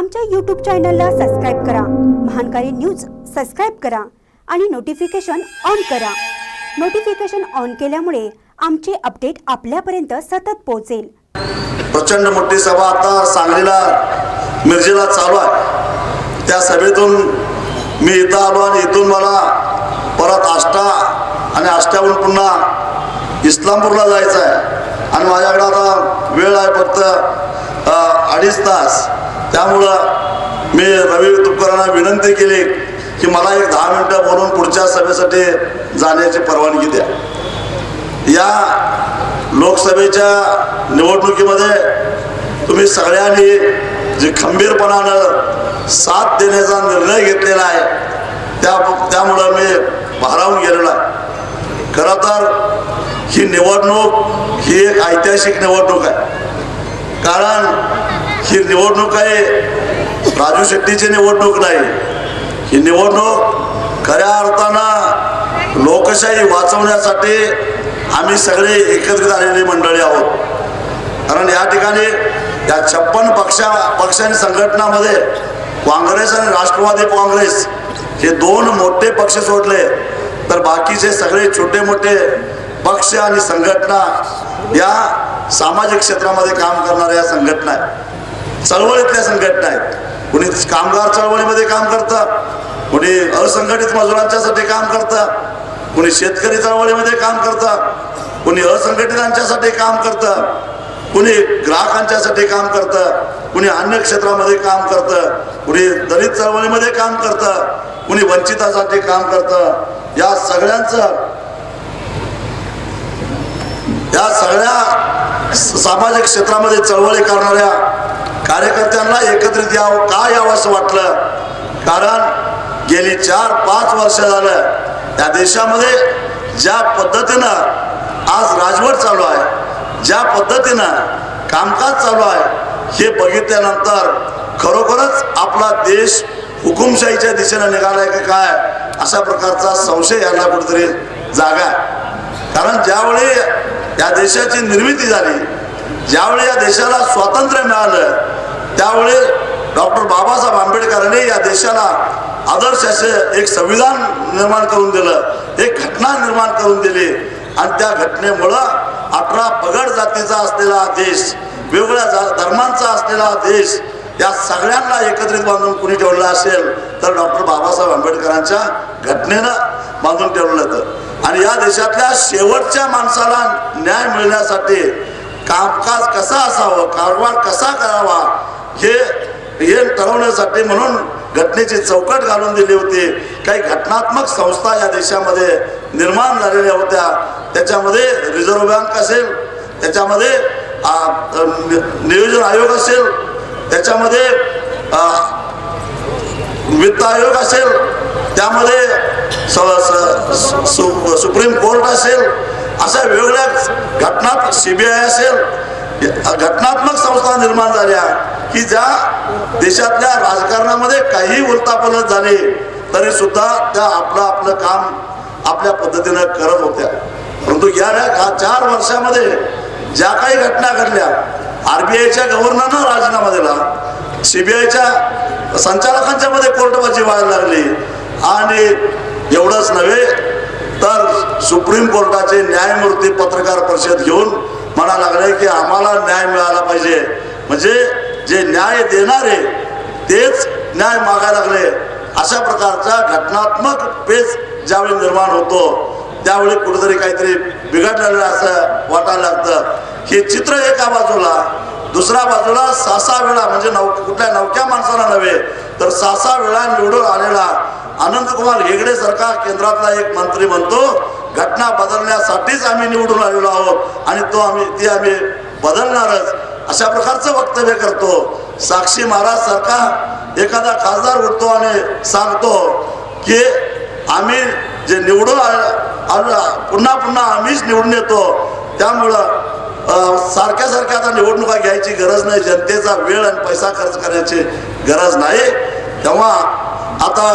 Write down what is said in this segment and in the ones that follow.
आमच्या यूट्यूब चॅनलला सबस्क्राईब करा. महानकारी न्यूज सबस्क्राईब करा आणि नोटिफिकेशन ऑन करा. नोटिफिकेशन ऑन केल्यामुळे आमचे अपडेट आपल्यापर्यंत सतत पोहोचेल. प्रचंड मोठी सभा आता सांगलीला मिरजेला चालू आहे. त्या सभेतून मी इथं आलो आणि इथून मला परत आष्टा आणि आष्ट्याहून पुन्हा इस्लामपूरला जायचं आहे. आणि माझ्याकडे आता वेळ आहे फक्त अडीच तास. त्यामुळं मी रवी तुपकरांना विनंती केली की मला एक दहा मिनटं बोलून पुढच्या सभेसाठी जाण्याची परवानगी द्या. या लोकसभेच्या निवडणुकीमध्ये तुम्ही सगळ्यांनी जे खंबीरपणानं साथ देण्याचा निर्णय घेतलेला आहे त्या त्यामुळं मी भारावून गेलेलो आहे. खरं तर ही निवडणूक ही एक ऐतिहासिक निवडणूक आहे. कारण ही निवडणूक आहे. राजू शेट्टीची निवडणूक नाही. ही निवडणूक खऱ्या अर्थानं लोकशाही वाचवण्यासाठी आम्ही सगळे एकत्रित आलेली मंडळी आहोत. कारण या ठिकाणी या छप्पन पक्षा पक्ष आणि संघटनामध्ये काँग्रेस आणि राष्ट्रवादी काँग्रेस हे दोन मोठे पक्ष सोडले. तर बाकीचे सगळे छोटे मोठे पक्ष आणि संघटना या सामाजिक क्षेत्रामध्ये काम करणाऱ्या संघटना आहेत. चळवळीतल्या संघटना आहेत. कुणी कामगार चळवळीमध्ये काम करतात कुणी असंघटित मजुरांच्यासाठी काम करतात कुणी शेतकरी चळवळीमध्ये काम करतात कुणी असंघटितांच्यासाठी काम करतं कुणी ग्राहकांच्यासाठी काम करतं कुणी अन्य क्षेत्रामध्ये काम करतं कुणी दलित चळवळीमध्ये काम करतं कुणी वंचितासाठी काम करतं. या सगळ्यांचं या सगळ्या स- सामाजिक क्षेत्रामध्ये चळवळी करणाऱ्या कार्यकर्त्यांना एकत्रित यावं का यावं असं वाटलं? कारण गेली चार पाच वर्ष झालं त्या देशामध्ये ज्या पद्धतीनं आज राजवट चालू आहे ज्या पद्धतीनं कामकाज चालू आहे हे बघितल्यानंतर खरोखरच आपला देश हुकुमशाहीच्या दिशेनं निघालाय की काय अशा प्रकारचा संशय यांना कुठेतरी जागा आहे. कारण ज्यावेळी या देशाची निर्मिती झाली ज्यावेळी या देशाला स्वातंत्र्य मिळालं त्यावेळी डॉक्टर बाबासाहेब आंबेडकरांनी या देशाला आदर्श असे एक संविधान निर्माण करून दिलं एक घटना निर्माण करून दिली. आणि त्या घटनेमुळं अठरा पगड जातीचा असलेला देश वेगवेगळ्या जा- धर्मांचा असलेला देश या सगळ्यांना एकत्रित बांधून कुणी ठेवलं असेल तर डॉक्टर बाबासाहेब आंबेडकरांच्या घटनेनं बांधून ठेवलं होतं. आणि या देशातल्या शेवटच्या माणसाला न्याय मिळण्यासाठी कामकाज कसा असावं कारभार कसा करावा हे हे ठरवण्यासाठी म्हणून घटनेची चौकट घालून दिली होती. काही घटनात्मक संस्था या देशामध्ये निर्माण झालेल्या होत्या. त्याच्यामध्ये रिझर्व्ह बँक असेल त्याच्यामध्ये नियोजन आयोग असेल त्याच्यामध्ये वित्त आयोग असेल त्यामध्ये स- स- सुप्रीम कोर्ट असेल अशा वेगवेगळ्या घटना सी बी आय असेल घटनात्मक संस्था निर्माण झाल्या की ज्या देशातल्या राजकारणामध्ये काही उलतापलत झाली तरी सुद्धा त्या आपलं आपलं काम आपल्या पद्धतीनं करत होत्या. परंतु या या चार वर्षामध्ये ज्या काही घटना घडल्या आरबीआयच्या गव्हर्नरनं राजीनामा दिला सीबीआयच्या संचालकांच्या मध्ये कोर्टबाजी व्हायला लागली. आणि एवढंच नव्हे तर सुप्रीम कोर्टाचे न्यायमूर्ती पत्रकार परिषद घेऊन म्हणा लागले की आम्हाला न्याय मिळाला पाहिजे. म्हणजे जे न्याय देणारे तेच न्याय मागायला लागले. अशा प्रकारचा घटनात्मक पेच ज्यावेळी निर्माण होतो त्यावेळी कुठेतरी काहीतरी बिघडलेलं असं वाटायला लागतं. हे चित्र एका बाजूला दुसऱ्या बाजूला सहा सहा वेळा म्हणजे नव कुठल्या नवक्या माणसाला नव्हे तर सहा सहा वेळा निवडून आलेला आनंदकुमार हेगडे सरकार केंद्रातला एक मंत्री म्हणतो घटना बदलण्यासाठीच आम्ही निवडून आलेलो आहोत आणि तो आम्ही ती आम्ही बदलणारच. अशा प्रकारचं वक्तव्य करतो. साक्षी महाराज सारखा एखादा खासदार उठतो आणि सांगतो की आम्ही जे निवडून आलो पुन्हा पुन्हा आम्हीच निवडून येतो. त्यामुळं सारख्या सारख्या आता निवडणुका घ्यायची गरज नाही. जनतेचा वेळ आणि पैसा खर्च करण्याची गरज नाही. तेव्हा आता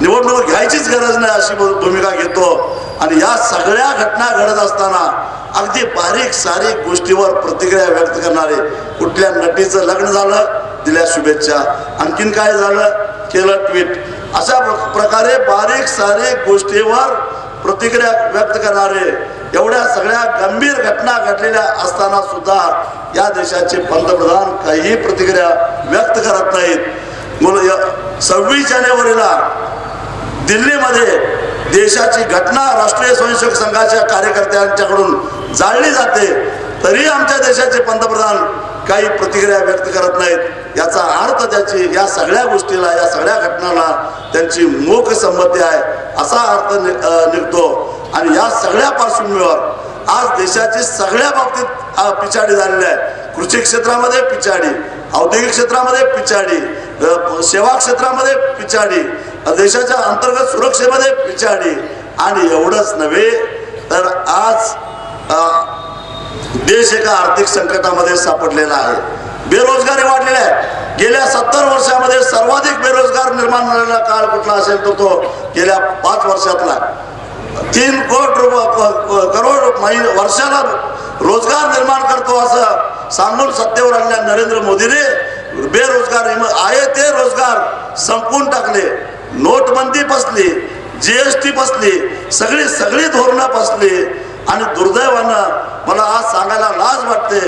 निवडणूक घ्यायचीच गरज नाही अशी भूमिका घेतो. आणि या सगळ्या घटना घडत असताना अगदी बारीक सारीक गोष्टीवर प्रतिक्रिया व्यक्त करणारे कुठल्या नटीचं लग्न झालं दिल्या शुभेच्छा. आणखीन काय झालं? केलं ट्विट. अशा प्र- प्रकारे बारीक सारीक गोष्टीवर प्रतिक्रिया व्यक्त करणारे एवढ्या सगळ्या गंभीर घटना घडलेल्या असताना सुद्धा या देशाचे पंतप्रधान काहीही प्रतिक्रिया व्यक्त करत नाहीत. मुलं सव्वीस जानेवारीला दिल्लीमध्ये देशाची घटना राष्ट्रीय स्वयंसेवक संघाच्या कार्यकर्त्यांच्याकडून जाळली जाते तरी आमच्या देशाचे पंतप्रधान काही प्रतिक्रिया व्यक्त करत नाहीत. याचा अर्थ त्याची या सगळ्या गोष्टीला या सगळ्या घटनाला त्यांची मोख संमती आहे असा अर्थ निघतो. आणि या सगळ्या पार्श्वभूमीवर आज देशाची सगळ्या बाबतीत पिछाडी झालेली आहे. कृषी क्षेत्रामध्ये पिछाडी औद्योगिक क्षेत्रामध्ये पिछाडी सेवा क्षेत्रामध्ये पिछाडी देशाच्या अंतर्गत सुरक्षेमध्ये पिछाडी. आणि एवढंच नव्हे तर आज देश एका आर्थिक संकटामध्ये सापडलेला आहे. बेरोजगारी वाढलेली आहे. गेल्या सत्तर वर्षामध्ये सर्वाधिक बेरोजगार निर्माण झालेला काळ कुठला असेल तर तो गेल्या पाच वर्षातला तीन कोट करोड महिने वर्षाला रोजगार निर्माण करतो असं सांगून सत्तेवर आलेल्या नरेंद्र मोदीने. बेरोजगार मग आहे ते रोजगार. संपवून टाकले. नोटबंदी फसली. जीएसटी फसली. सगळी सगळी धोरणं फसली. आणि दुर्दैवानं मला आज सांगायला लाज वाटते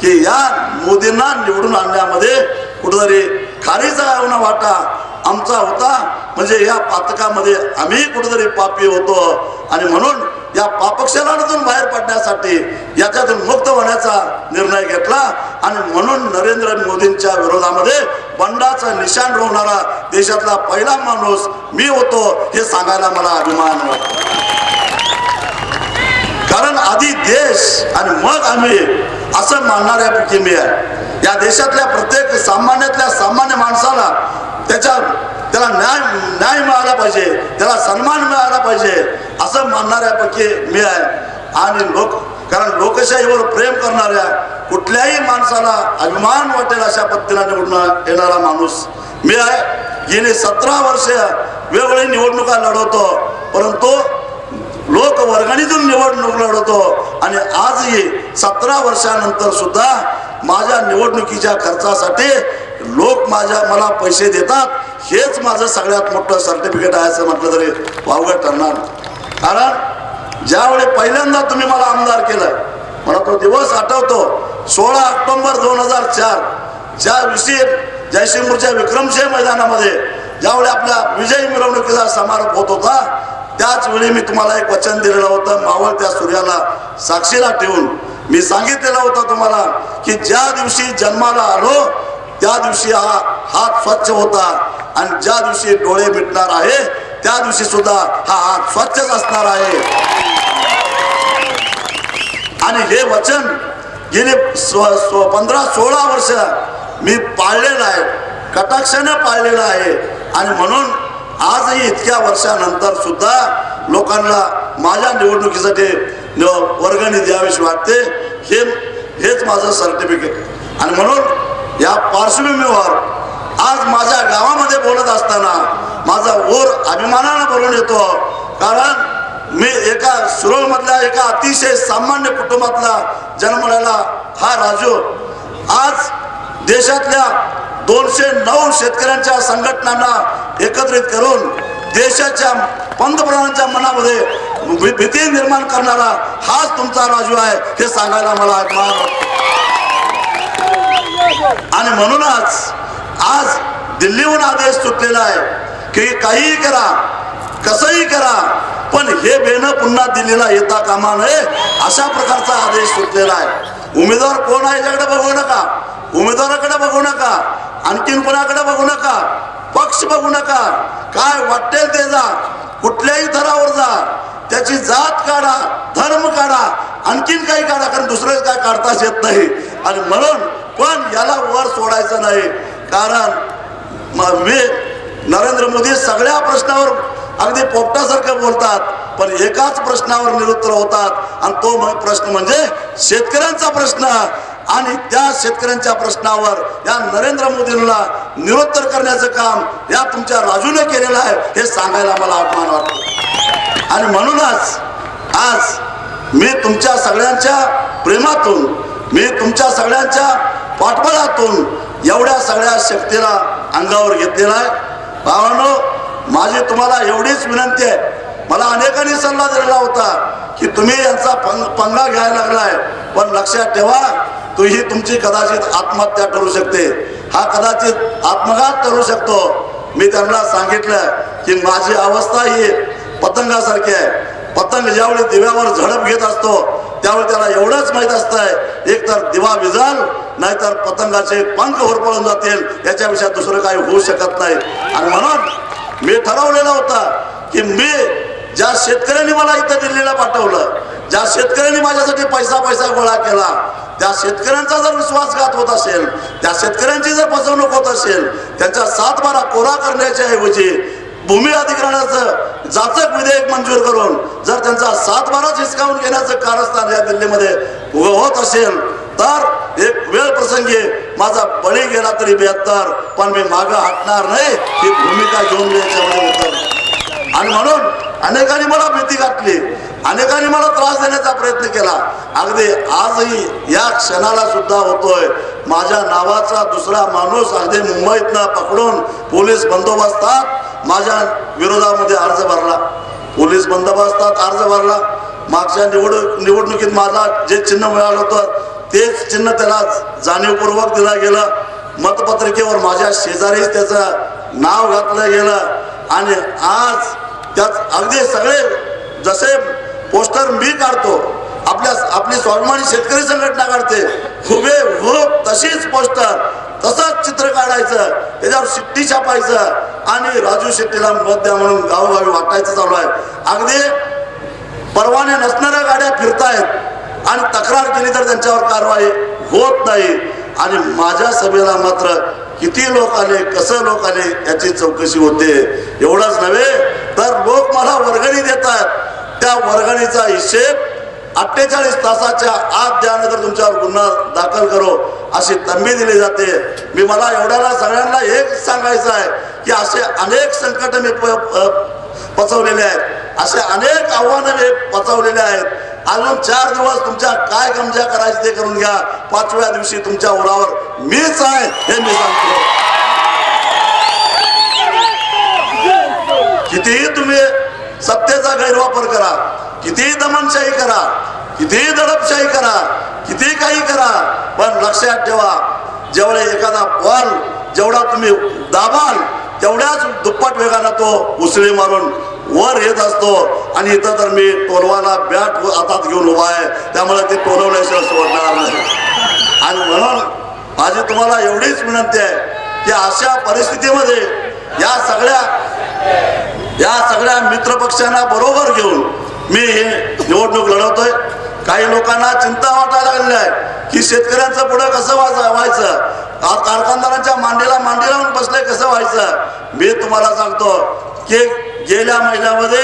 की या मोदींना निवडून आणण्यामध्ये कुठेतरी खारीचा एवढा वाटा आमचा होता. म्हणजे या पातकामध्ये आम्ही कुठेतरी पापी होतो. आणि म्हणून या पापक्षलातून बाहेर पडण्यासाठी याच्यातून मुक्त होण्याचा निर्णय घेतला. आणि म्हणून नरेंद्र मोदींच्या विरोधामध्ये बंडाचं निशाण रोवणारा देशातला पहिला माणूस मी होतो हे सांगायला मला अभिमान वाटतो कारण आधी देश आणि मग आम्ही असं मानणाऱ्यापैकी मी आहे. या देशातल्या प्रत्येक सामान्यातल्या सामान्य माणसाला त्याच्या त्याला न्याय न्याय मिळाला पाहिजे. त्याला सन्मान मिळाला पाहिजे. असं मानणाऱ्यापैकी मी आहे. आणि लोक कारण लोकशाहीवर प्रेम करणाऱ्या कुठल्याही माणसाला अभिमान वाटेल अशा पद्धतीला निवडून येणारा माणूस मी आहे. गेली सतरा वर्ष वेगवेगळी निवडणुका लढवतो. परंतु लोक वर्गणीतून निवडणूक लढवतो. आणि आजही सतरा वर्षानंतर सुद्धा माझ्या निवडणुकीच्या खर्चासाठी लोक माझ्या मला पैसे देतात हेच माझं सगळ्यात मोठं सर्टिफिकेट आहे असं म्हटलं तरी वावगं ठरणार कारण ज्यावेळी पहिल्यांदा तुम्ही मला आमदार केलं मला तो दिवस आठवतो सोळा ऑक्टोबर दोन हजार चार ज्या दिवशी जयसिंगपूरच्या विक्रमशे मैदानामध्ये ज्यावेळी आपल्या विजय मिरवणुकीचा समारोप होत होता त्याच वेळी मी तुम्हाला एक वचन दिलेलं होतं मावळ त्या सूर्याला साक्षीला ठेवून. मी सांगितलेलं होतं तुम्हाला की ज्या दिवशी जन्माला आलो त्या दिवशी हा हात स्वच्छ होता आणि ज्या दिवशी डोळे मिटणार आहे त्या दिवशी सुद्धा हा हात स्वच्छच असणार आहे. आणि हे वचन गेले स्व- पंधरा सोळा वर्ष मी पाळलेलं आहे कटाक्षाने पाळलेलं आहे. आणि म्हणून आजही इतक्या वर्षानंतर सुद्धा लोकांना माझ्या निवडणुकीसाठी वर्गणी द्यावीशी वाटते. हे हेच माझं सर्टिफिकेट आणि म्हणून या पार्श्वभूमीवर आज माझ्या गावामध्ये बोलत असताना माझा ओर अभिमानानं भरून येतो. कारण मी एका सुरळमधल्या एका अतिशय सामान्य कुटुंबातला जन्मलेला हा राजू आज देशातल्या दोनशे नऊ शेतकऱ्यांच्या संघटनांना एकत्रित करून देशाच्या पंतप्रधानांच्या मनामध्ये भी- भीती निर्माण करणारा हाच तुमचा राजू आहे हे सांगायला मला अभिमान वाटतो आणि म्हणूनच आज दिल्लीहून आदेश सुटलेला आहे की काहीही करा कसंही करा पण हे बेनं पुन्हा दिल्लीला येता कामा नये अशा प्रकारचा आदेश सुटलेला आहे. उमेदवार कोण आहे याच्याकडे बघू नका. उमेदवाराकडे बघू नका. आणखीन कोणाकडे बघू नका. पक्ष बघू नका. काय वाटेल ते जा. कुठल्याही थरावर जा. त्याची जात काढा धर्म काढा आणखीन काही काढा कारण दुसरं काय काढताच येत नाही. आणि म्हणून पण याला वर सोडायचं नाही. कारण मी नरेंद्र मोदी सगळ्या प्रश्नावर अगदी पोपटासारखं बोलतात पण एकाच प्रश्नावर निरुत्तर होतात. आणि तो प्रश्न म्हणजे शेतकऱ्यांचा प्रश्न. आणि त्या शेतकऱ्यांच्या प्रश्नावर या नरेंद्र मोदींना निरुत्तर करण्याचं काम या तुमच्या राजूने केलेलं आहे हे सांगायला मला अभिमान वाटतो. आणि म्हणूनच आज मी तुमच्या सगळ्यांच्या प्रेमातून मी तुमच्या सगळ्यांच्या पाठबळातून एवढ्या सगळ्या शक्तीला अंगावर घेतलेला आहे. भावानो माझी तुम्हाला एवढीच विनंती आहे. मला अनेकांनी सल्ला दिलेला होता की तुम्ही यांचा पंग पंगा घ्यायला लागलाय. पण लक्षात ठेवा तू ही तुमची कदाचित आत्महत्या करू शकते. हा कदाचित आत्मघात करू शकतो. मी त्यांना सांगितलं की माझी अवस्था ही पतंगासारखी आहे. पतंग ज्यावेळी दिव्यावर झडप घेत असतो त्यामुळे त्याला एवढंच माहीत असतंय एक तर दिवा विजल नाहीतर पतंगाचे पंख होरपळून जातील याच्यापेक्षा दुसरं काही होऊ शकत नाही. आणि म्हणून मी ठरवलेला होता की मी ज्या शेतकऱ्यांनी मला इथं दिल्लीला पाठवलं ज्या शेतकऱ्यांनी माझ्यासाठी पैसा पैसा गोळा केला त्या शेतकऱ्यांचा जर विश्वासघात होत असेल त्या शेतकऱ्यांची जर फसवणूक होत असेल त्यांचा सातबारा कोरा करण्याच्या ऐवजी भूमी अधिग्रहणाचं जाचक विधेयक मंजूर करून जर त्यांचा सातबाराच हिसकावून घेण्याचं कारस्थान या दिल्लीमध्ये होत असेल तर एक वेळ प्रसंगी माझा बळी गेला तरी बेहत्तर पण मी मागं हटणार नाही. ही भूमिका घेऊन घ्यायच्या आणि म्हणून अनेकांनी मला भीती घातली. अनेकांनी मला त्रास देण्याचा प्रयत्न केला. अगदी आजही या क्षणाला सुद्धा होतोय. माझ्या नावाचा दुसरा माणूस अगदी मुंबईतनं पकडून पोलीस बंदोबस्तात माझ्या विरोधामध्ये अर्ज भरला. पोलीस बंदोबस्तात अर्ज भरला. मागच्या निवड निवडणुकीत माझा जे चिन्ह मिळालं होतं तेच चिन्ह त्याला जाणीवपूर्वक दिलं गेलं. मतपत्रिकेवर माझ्या शेजारीच त्याचं नाव घातलं गेलं. आणि आज त्यात अगदी सगळे जसे पोस्टर मी काढतो आपल्या आपली स्वाभिमानी शेतकरी संघटना काढते हुबे हुब तशीच पोस्टर तसंच चित्र काढायचं त्याच्यावर शिट्टी छापायचं आणि राजू शेट्टीला मत द्या म्हणून गावोगावी वाटायचं चालू आहे. अगदी परवाने नसणाऱ्या गाड्या फिरतायत आणि तक्रार केली तर त्यांच्यावर कारवाई होत नाही. आणि माझ्या सभेला मात्र किती लोक आले कसं लोक आले याची चौकशी होते. एवढंच नव्हे तर लोक मला वर्गणी देतात. त्या वर्गणीचा हिशेब अठ्ठेचाळीस तासाच्या आत द्यानंतर तुमच्यावर गुन्हा दाखल करो अशी तंबी दिली जाते. मी मला एवढ्याला सगळ्यांना एक सांगायचं आहे की असे अनेक संकट मी प- पचवलेले आहेत. असे अनेक आव्हानं मी पचवलेले आहेत. अजून चार दिवस तुमच्या काय गमजा करायचे ते करून घ्या. पाचव्या दिवशी तुमच्या उरावर मीच आहे हे मी सांगतो. कितीही तुम्ही सत्तेचा गैरवापर करा कितीही दमनशाही करा कितीही दडपशाही करा कितीही काही करा पण लक्षात ठेवा जेवढे एखादा बॉल जेवढा तुम्ही दाबाल तेवढ्याच दुप्पट वेगानं तो उसळी मारून वर येत असतो. आणि इथं तर मी टोलवाला बॅट हातात घेऊन उभा आहे त्यामुळे ते टोलवल्याशिवाय सोडणार नाही. आणि म्हणून माझी तुम्हाला एवढीच विनंती आहे की अशा परिस्थितीमध्ये या सगळ्या या सगळ्या मित्रपक्षांना बरोबर घेऊन मी हे निवडणूक लढवतोय. काही लोकांना चिंता वाटायला लागलेली आहे की शेतकऱ्यांचं पुढं कसं व्हायचं व्हायचं आज कारखानदारांच्या मांडीला मांडी लावून बसले कसं व्हायचं? मी तुम्हाला सांगतो की गेल्या महिन्यामध्ये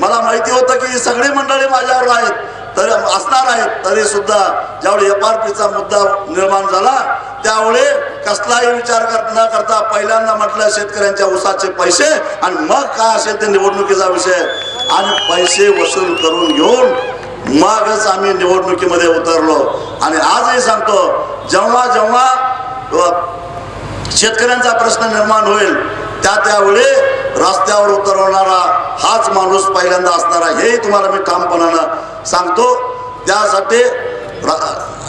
मला माहिती होतं की ही सगळी मंडळी माझ्यावर आहेत. तर असणार आहेत तरी सुद्धा ज्यावेळी एफ आर पीचा मुद्दा निर्माण झाला त्यावेळी कसलाही विचार कर न करता पहिल्यांदा म्हटलं शेतकऱ्यांच्या उसाचे पैसे आणि मग काय असेल ते निवडणुकीचा विषय. आणि पैसे वसूल करून घेऊन मगच आम्ही निवडणुकीमध्ये उतरलो. आणि आजही सांगतो जेव्हा जेव्हा शेतकऱ्यांचा प्रश्न निर्माण होईल त्या त्यावेळी रस्त्यावर उतरवणारा हाच माणूस पहिल्यांदा असणारा हेही तुम्हाला मी ठामपणानं सांगतो त्यासाठी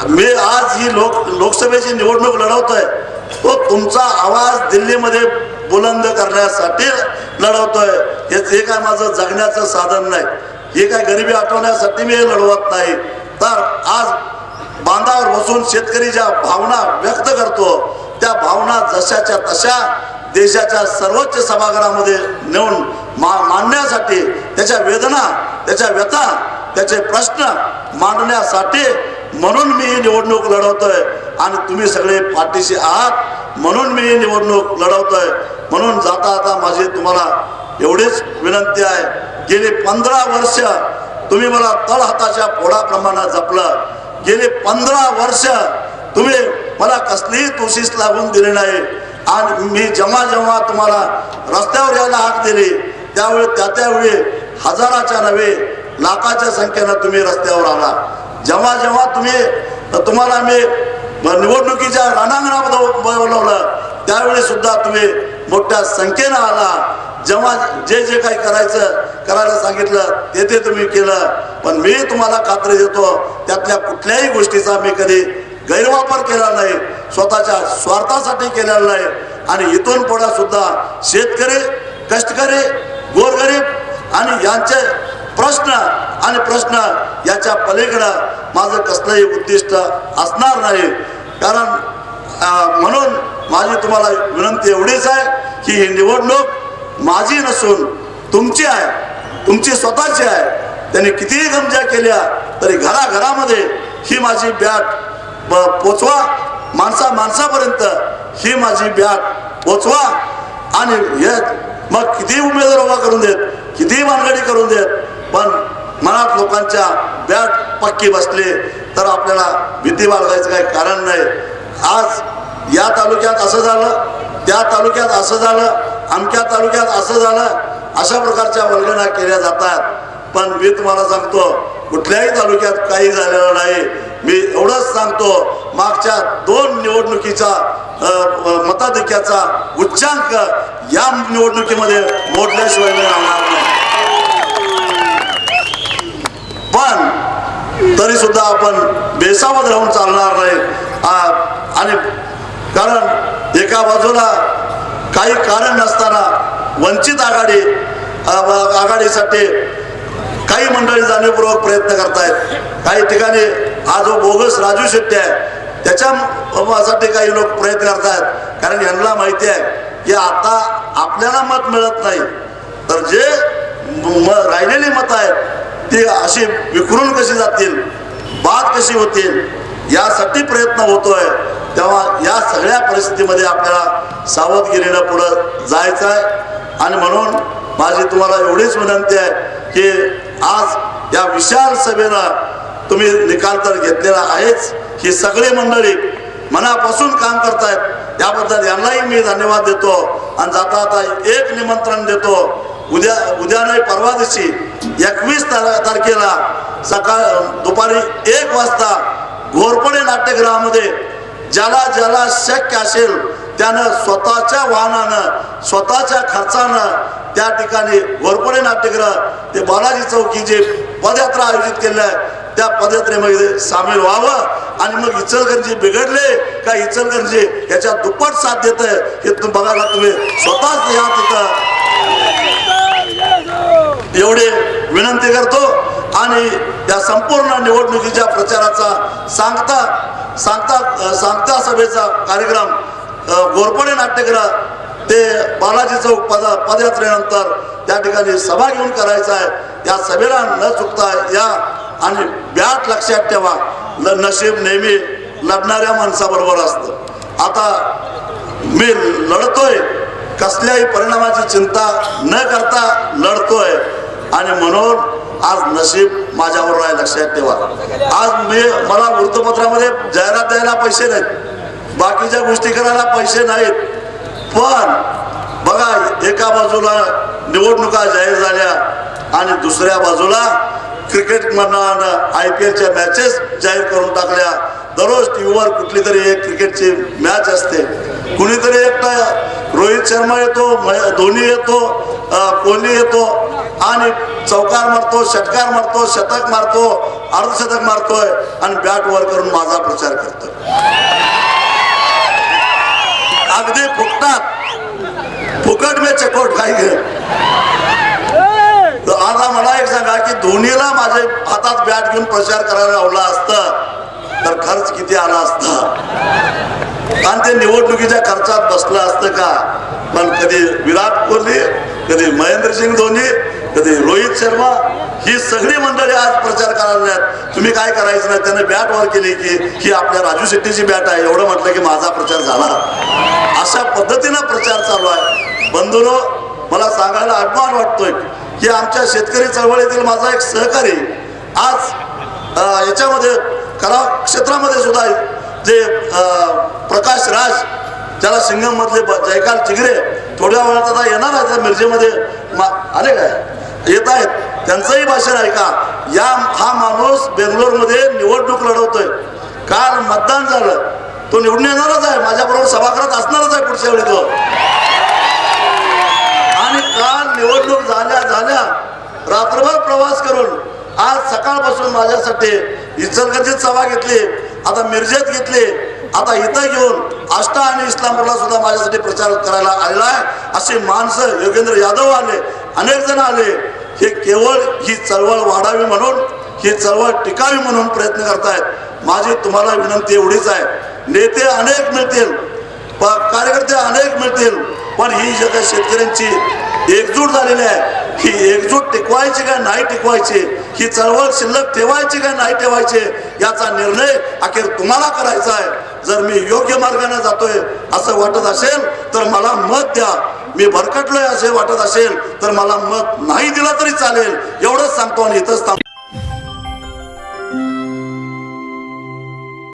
मी आज ही लोक लोकसभेची निवडणूक लढवतोय. तो तुमचा आवाज दिल्लीमध्ये बुलंद करण्यासाठी लढवतोय. हे हे काय माझं जगण्याचं साधन नाही. हे काय गरिबी आठवण्यासाठी मी हे लढवत नाही. तर आज बांधावर बसून शेतकरी ज्या भावना व्यक्त करतो त्या भावना जशाच्या तशा देशाच्या सर्वोच्च सभागृहामध्ये नेऊन मा मांडण्यासाठी त्याच्या वेदना त्याच्या व्यथा त्याचे प्रश्न मांडण्यासाठी म्हणून मी ही निवडणूक लढवतोय. आणि तुम्ही सगळे पाठीशी आहात म्हणून मी ही निवडणूक लढवतोय. म्हणून जाता आता माझी तुम्हाला एवढीच विनंती आहे. गेली पंधरा वर्ष तुम्ही मला तळहाताच्या पोळाप्रमाणे जपलं. गेली पंधरा वर्ष तुम्ही मला कसलीही तुशीस लागून दिली नाही. आणि मी जेव्हा जेव्हा तुम्हाला रस्त्यावर यायला हाक दिली त्यावेळी त्या त्यावेळी हजाराच्या नव्हे लाखाच्या संख्येनं तुम्ही रस्त्यावर आला जेव्हा जेव्हा तुम्ही तुम्हाला मी निवडणुकीच्या रणांगणामध्ये बोलवलं त्यावेळी सुद्धा तुम्ही मोठ्या संख्येनं आला जेव्हा जे जे काही करायचं करायला सांगितलं ते ते तुम्ही केलं. पण मी तुम्हाला खात्री देतो त्यातल्या कुठल्याही गोष्टीचा मी कधी गैरवापर केला नाही स्वतःच्या स्वार्थासाठी केलेला नाही. आणि इथून पुढे सुद्धा शेतकरी कष्टकरी गोरगरीब आणि यांचे प्रश्न आणि प्रश्न याच्या पलीकडं माझं कसलंही उद्दिष्ट असणार नाही. कारण म्हणून माझी तुम्हाला विनंती एवढीच आहे की ही निवडणूक माझी नसून तुमची आहे तुमची स्वतःची आहे. त्यांनी कितीही गमजा केल्या तरी घराघरामध्ये ही माझी बॅट पोचवा. माणसा माणसापर्यंत ही माझी बॅट पोचवा. आणि हे मग किती उमेदवार उभा करून देत किती मानगडी करून देत पण मनात लोकांच्या बॅट पक्की बसले तर आपल्याला भीती बाळगायचं काही कारण नाही. आज या तालुक्यात असं झालं त्या तालुक्यात असं झालं आमच्या तालुक्यात असं झालं अशा प्रकारच्या वर्गणा केल्या जातात. पण मी तुम्हाला सांगतो कुठल्याही तालुक्यात काही झालेलं नाही. मी एवढंच सांगतो मागच्या दोन निवडणुकीचा मताधिक्याचा उच्चांक या निवडणुकीमध्ये मोडल्याशिवाय मी राहणार नाही पण तरी सुद्धा आपण बेसावध राहून चालणार नाही. आणि कारण एका बाजूला काही कारण नसताना वंचित आघाडी आघाडीसाठी काही मंडळी जाणीवपूर्वक प्रयत्न करतायत. काही ठिकाणी हा जो बोगस राजू शेट्टी आहे त्याच्यासाठी काही लोक प्रयत्न करतायत. कारण यांना माहिती आहे की आता आपल्याला मत मिळत नाही. तर जे म राहिलेली मतं आहेत ती अशी विखरून कशी जातील? बाद कशी होतील? यासाठी प्रयत्न होतोय. तेव्हा या सगळ्या परिस्थितीमध्ये आपल्याला सावधगिरीनं पुढं जायचं आहे. आणि म्हणून माझी तुम्हाला एवढीच विनंती आहे की आज या विशाल सभेनं तुम्ही निकाल तर घेतलेला आहेच. ही सगळी मंडळी मनापासून काम करतायत. त्याबद्दल यांनाही मी धन्यवाद देतो. आणि जाता आता एक निमंत्रण देतो. उद्या उद्या नाही परवा दिवशी एकवीस तारखेला सकाळ दुपारी एक वाजता घोरपडे नाट्यगृहामध्ये ज्याला ज्याला शक्य असेल त्यानं स्वतःच्या वाहनानं स्वतःच्या खर्चानं त्या ठिकाणी घोरपडे नाट्यगृह ते बालाजी चौकी जे पदयात्रा आयोजित केलेलं आहे. त्या पदयात्रेमध्ये सामील व्हावं आणि मग इचलगंजी बिघडले का इचलगंजी याच्या दुप्पट साथ देत आहे हे तुम्ही बघायला तुम्ही. स्वतःच या तिथं एवढे विनंती करतो आणि या संपूर्ण निवडणुकीच्या प्रचाराचा सांगता सांगता सांगता सभेचा कार्यक्रम गोरपडे नाट्यगृह ते बालाजी चौक पद पदयात्रेनंतर त्या ठिकाणी सभा घेऊन करायचा आहे. या सभेला न चुकता या आणि ब्याट लक्षात ठेवा ल नशीब नेहमी लढणाऱ्या माणसाबरोबर असतं. आता मी लढतोय कसल्याही परिणामाची चिंता न करता लढतोय. आणि म्हणून आज नशीब माझ्यावर आहे लक्षात ठेवा. आज मी मला वृत्तपत्रामध्ये जाहिरात द्यायला पैसे नाहीत. बाकीच्या गोष्टी करायला पैसे नाहीत. पण बघा एका बाजूला निवडणुका जाहीर झाल्या आणि दुसऱ्या बाजूला क्रिकेट मंडळानं आय पी एलच्या मॅचेस जाहीर करून टाकल्या. दररोज टी व्हीवर कुठली तरी एक क्रिकेटची मॅच असते. कुणीतरी एकटा रोहित शर्मा येतो धोनी येतो कोहली येतो आणि चौकार मारतो षटकार मारतो शतक मारतो अर्धशतक मारतोय आणि बॅट वर करून माझा प्रचार करतोय. अगदी फुकटात. फुकट मे चकोट काही घे आता मला एक सांगा की धोनीला माझे हातात बॅट घेऊन प्रचार करायला लावला असतं. तर खर्च किती आला असता? आणि ते निवडणुकीच्या खर्चात बसलं असतं का? पण कधी विराट कोहली कधी महेंद्रसिंग धोनी कधी रोहित शर्मा ही सगळी मंडळी आज प्रचार करायला तुम्ही काय करायचं नाही? त्याने बॅट वर केली की ही आपल्या राजू शेट्टीची बॅट आहे. एवढं म्हटलं की माझा प्रचार झाला. अशा पद्धतीनं प्रचार चालू आहे. बंधूनो मला सांगायला अभिमान वाटतोय की आमच्या शेतकरी चळवळीतील माझा एक सहकारी आज याच्यामध्ये कला क्षेत्रामध्ये सुद्धा जे प्रकाश राज ज्याला सिंगम मधले जयकाल चिगरे थोड्या वेळात आता येणार आहेत त्या मिरजेमध्ये. मा- आले काय? येत आहेत. त्यांचंही भाषण ऐका या हा माणूस बेंगलोरमध्ये निवडणूक लढवतोय. काल मतदान झालं. तो निवडून येणारच आहे. माझ्याबरोबर सभागृहात असणारच आहे पुढच्या वेळी तो. आणि काल निवडणूक झाल्या झाल्या रात्रभर प्रवास करून आज सकाळपासून माझ्यासाठी इचलगंजीत सभा घेतली आता मिरजेत घेतली आता इथं घेऊन आष्टा आणि इस्लामपूरला सुद्धा माझ्यासाठी प्रचार करायला आलेला आहे. अशी माणसं योगेंद्र यादव आले अनेक जण आले. हे केवळ ही चळवळ वाढावी म्हणून ही चळवळ टिकावी म्हणून प्रयत्न करतायत. माझी तुम्हाला विनंती एवढीच आहे. नेते अनेक मिळतील प- कार्यकर्ते अनेक मिळतील पण ही जगात काही शेतकऱ्यांची एकजूट झालेली आहे ही एकजूट टिकवायची का नाही टिकवायची? ही चळवळ शिल्लक ठेवायची का नाही ठेवायची? याचा निर्णय अखेर तुम्हाला करायचा आहे. जर मी योग्य मार्गाने जातोय असं वाटत असेल तर मला मत द्या. मी भरकटलोय असे वाटत असेल तर मला मत नाही दिलं तरी चालेल. एवढंच सांगतो आणि इथंच थांबतो